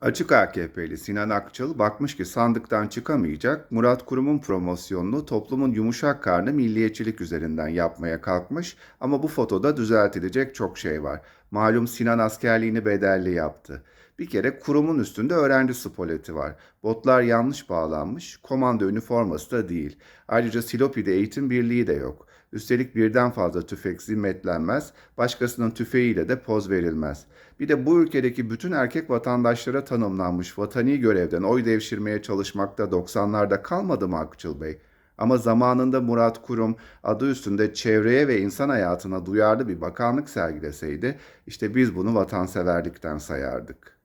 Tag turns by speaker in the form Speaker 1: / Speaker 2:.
Speaker 1: Açık AKP'li Sinan Akçıl bakmış ki sandıktan çıkamayacak, Murat Kurum'un promosyonunu toplumun yumuşak karnı milliyetçilik üzerinden yapmaya kalkmış ama bu fotoda düzeltilecek çok şey var. Malum Sinan askerliğini bedelli yaptı. Bir kere kurumun üstünde öğrenci spoleti var. Botlar yanlış bağlanmış, komando üniforması da değil. Ayrıca Silopi'de eğitim birliği de yok. Üstelik birden fazla tüfek zimmetlenmez, başkasının tüfeğiyle de poz verilmez. Bir de bu ülkedeki bütün erkek vatandaşlara tanımlanmış vatani görevden oy devşirmeye çalışmakta 90'larda kalmadı mı Akçıl Bey? Ama zamanında Murat Kurum adı üstünde çevreye ve insan hayatına duyarlı bir bakanlık sergileseydi, işte biz bunu vatanseverlikten sayardık.